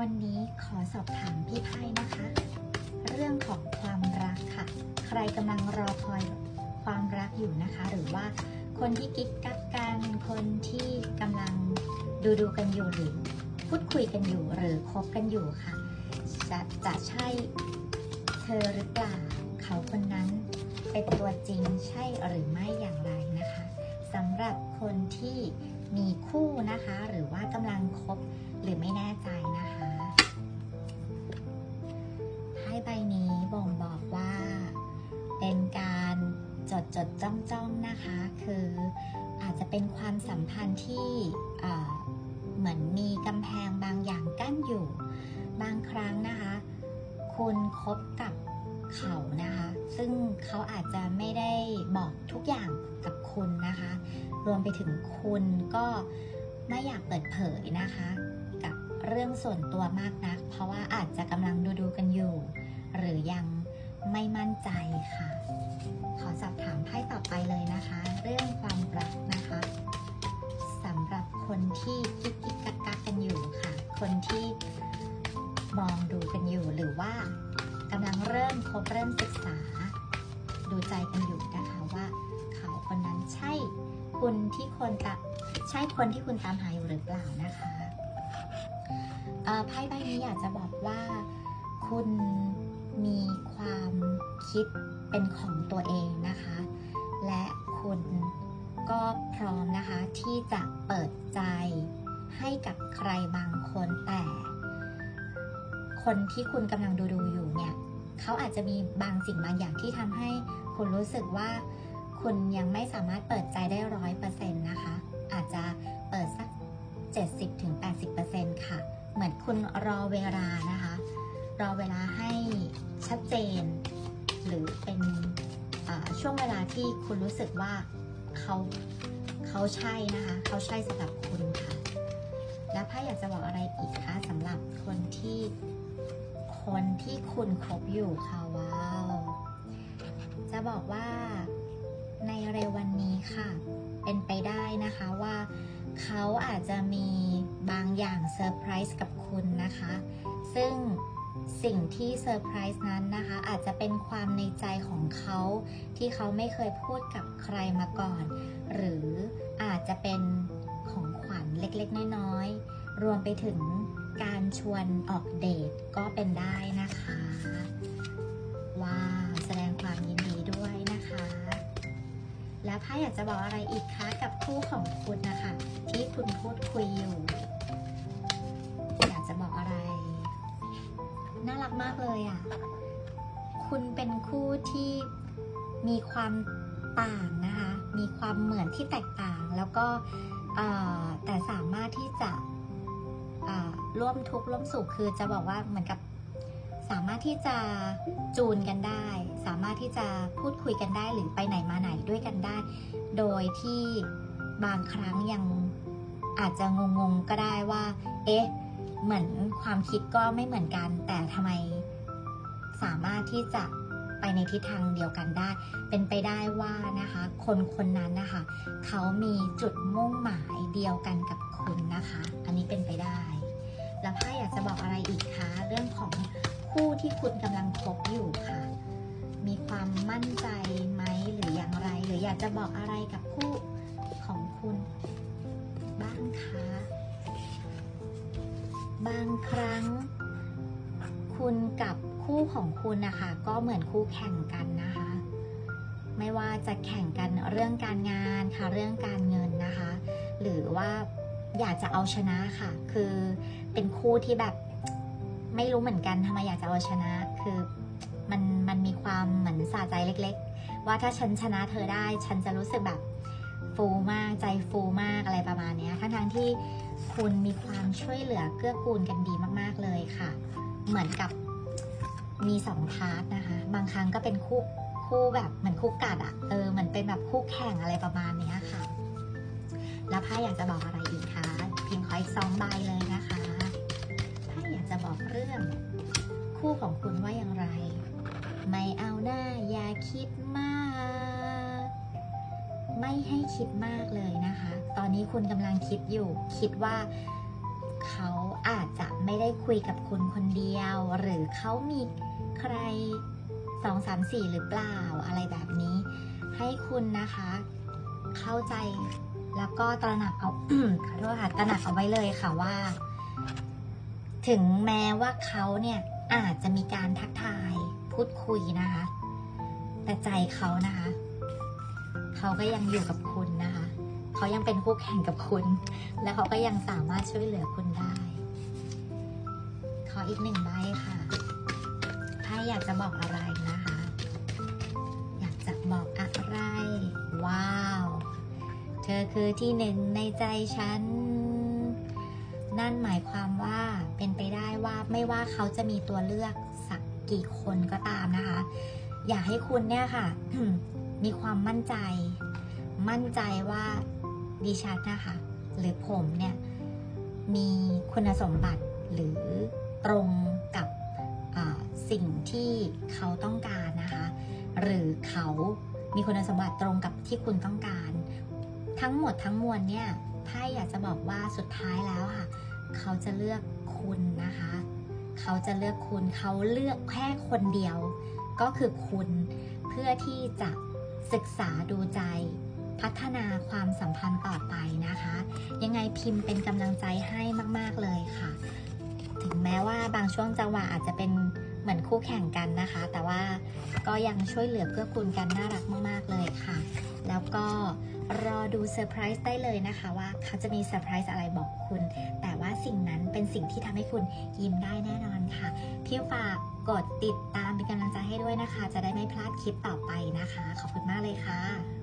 วันนี้ขอสอบถามพี่ไพ่นะคะ เรื่องของความรักค่ะ ใครกำลังรอคอยความรักอยู่นะคะ หรือว่าคนที่กิ๊กกักกันคนที่กำลังดูดูกันอยู่หรือพูดคุยกันอยู่หรือคบกันอยู่ค่ะ จะจะใช่เธอหรือเปล่าเขาคนนั้นเป็นตัวจริงใช่หรือไม่อย่างไรนะคะสำหรับ คนที่มีคู่นะคะ หรือว่ากำลังคบหรือไม่แน่ใจนะคะไพ่ใบนี้บ่งบอกว่า เป็นการจดจดจ้องจ้องนะคะ คืออาจจะเป็นความสัมพันธ์ที่เหมือนมีกำแพงบางอย่างกั้นอยู่ บางครั้งนะคะ คุณคบกับเขานะคะ ซึ่งเขาอาจจะไม่ได้บอกทุกอย่าง รวมไปถึงคุณก็ไม่อยากเปิดเผยนะคะ กับเรื่องส่วนตัวมากนัก เพราะว่าอาจจะกำลังดูดูกันอยู่ หรือยังไม่มั่นใจค่ะ ขอสอบถามไพ่ต่อไปเลยนะคะ เรื่องความรักนะคะสำหรับคนที่กิ๊กกิ๊กกักกักกันอยู่ค่ะ คนที่มองดูกันอยู่หรือว่ากำลังเริ่มคบเริ่มศึกษา ดูใจกันอยู่นะคะว่าเขาคนนั้นใช่ คุณที่คนตะใช่คนที่คุณตามหาอยู่หรือเปล่านะคะไพ่ใบนี้อยากจะบอกว่าคุณมีความคิดเป็นของตัวเองนะคะ และคุณก็พร้อมนะคะที่จะเปิดใจให้กับใครบางคนแต่ คนที่คุณกำลังดูดูอยู่เนี่ย เขาอาจจะมีบางสิ่งบางอย่างที่ทำให้คุณรู้สึกว่า คุณยังไม่สามารถเปิดใจได้ร้อยเปอร์เซ็นต์นะคะ อาจจะเปิดสัก 70-80%ค่ะ เหมือนคุณรอเวลานะคะ รอเวลาให้ชัดเจน หรือเป็นช่วงเวลาที่คุณรู้สึกว่าเขาเขาใช่นะคะ เขาใช่สำหรับคุณค่ะ แล้วพ่าอยากจะบอกอะไรอีกคะสำหรับคนที่คนที่คุณคบอยู่ค่ะว้าว จะบอกว่า เร็ววันนี้ค่ะ เป็นไปได้นะคะว่าเขาอาจจะมีบางอย่างเซอร์ไพรส์กับคุณนะคะ ซึ่งสิ่งที่เซอร์ไพรส์นั้นนะคะ อาจจะเป็นความในใจของเขาที่เขาไม่เคยพูดกับใครมาก่อน หรืออาจจะเป็นของขวัญเล็กๆ น้อยๆ รวมไปถึงการชวนออกเดทก็เป็นได้นะคะ อยากจะบอกอะไรอีกคะกับคู่ของคุณนะคะ ที่คุณพูดคุยอยู่ อยากจะบอกอะไร น่ารักมากเลยอะ คุณเป็นคู่ที่มีความต่างนะคะ มีความเหมือนที่แตกต่าง แล้วก็แต่สามารถที่จะร่วมทุกข์ร่วมสุขคือจะบอกว่าเหมือนกับ สามารถที่จะจูนกันได้ สามารถที่จะพูดคุยกันได้หรือไปไหนมาไหนด้วยกันได้ โดยที่บางครั้งยังอาจจะงงๆก็ได้ว่า เอ๊ะ เหมือนความคิดก็ไม่เหมือนกัน แต่ทำไมสามารถที่จะไปในทิศทางเดียวกันได้ เป็นไปได้ว่านะคะ คนคนนั้นนะคะ เขามีจุดมุ่งหมายเดียวกันกับคุณนะคะ อันนี้เป็นไปได้ แล้วพ่าอยากจะบอกอะไรอีกคะเรื่องของ คู่ที่คุณกำลังคบอยู่ค่ะ มีความมั่นใจไหมหรืออย่างไร หรืออยากจะบอกอะไรกับคู่ของคุณบ้างคะบางครั้ง คุณกับคู่ของคุณนะคะ ก็เหมือนคู่แข่งกันนะคะ ไม่ว่าจะแข่งกันเรื่องการงานค่ะเรื่องการเงินนะคะ หรือว่าอยากจะเอาชนะค่ะ คือเป็นคู่ที่แบบ ไม่รู้เหมือนกันทำไมอยากจะเอาชนะ คือมันมันมีความเหมือนสาใจเล็ก ๆ ว่าถ้าฉันชนะเธอได้ ฉันจะรู้สึกแบบฟูมากใจฟูมากอะไรประมาณนี้ยทั้งที่คุณมีความช่วยเหลือเกื้อกูลกันดีมากๆเลยค่ะ เหมือนกับมีสองพาร์ทนะคะ บางครั้งก็เป็นคู่คู่แบบเหมือนคู่กัดอะเออเหมือนเป็นแบบคู่แข่งอะไรประมาณนี้ค่ะ แล้วพ่าอยากจะบอกอะไรอีกคะพิมพ์ขออีกสองใบเลยนะคะ ให้คิดมากเลยนะคะ ตอนนี้คุณกำลังคิดอยู่ คิดว่าเขาอาจจะไม่ได้คุยกับคุณคนเดียว หรือเขามีใครสองสามสี่หรือเปล่าอะไรแบบนี้ ให้คุณนะคะ เข้าใจแล้วก็ตระหนักเอาขอโทษค่ะตระหนักเอาไว้เลยค่ะว่า ถึงแม้ว่าเขาเนี่ยอาจจะมีการทักทายพูดคุยนะคะ แต่ใจเขานะคะ เขาก็ยังอยู่กับคุณนะคะ เขายังเป็นคู่แข่งกับคุณ และเขาก็ยังสามารถช่วยเหลือคุณได้ ขออีกหนึ่งใบค่ะ ถ้าอยากจะบอกอะไรนะคะ อยากจะบอกอะไร ว้าว เธอคือที่หนึ่งในใจฉัน นั่นหมายความว่าเป็นไปได้ว่าไม่ว่าเขาจะมีตัวเลือกสักกี่คนก็ตามนะคะ อยากให้คุณเนี่ยค่ะ มีความมั่นใจ มั่นใจว่าดิฉันนะคะหรือผมเนี่ยมีคุณสมบัติหรือตรงกับสิ่งที่เขาต้องการนะคะ หรือเขามีคุณสมบัติตรงกับที่คุณต้องการ ทั้งหมดทั้งมวลเนี่ยไพ่อยากจะบอกว่าสุดท้ายแล้วค่ะ เขาจะเลือกคุณนะคะ เขาจะเลือกคุณเขาเลือกแค่คนเดียว ก็คือคุณเพื่อที่จะ ศึกษาดูใจ พัฒนาความสัมพันธ์ต่อไปนะคะ ยังไงพิมพ์เป็นกำลังใจให้มาก ๆ เลยค่ะ ถึงแม้ว่าบางช่วงจังหวะอาจจะเป็น เหมือนคู่แข่งกันนะคะ แต่ว่าก็ยังช่วยเหลือเกื้อกูลกันน่ารักมาก ๆ เลยค่ะ แล้วก็รอดูเซอร์ไพรส์ได้เลยนะคะว่าเขาจะมีเซอร์ไพรส์อะไรบอกคุณ แต่ว่าสิ่งนั้นเป็นสิ่งที่ทำให้คุณยิ้มได้แน่นอนค่ะ พี่ฝากกดติดตามเป็นกำลังใจให้ด้วยนะคะ จะได้ไม่พลาดคลิปต่อไปนะคะ ขอบคุณมากเลยค่ะ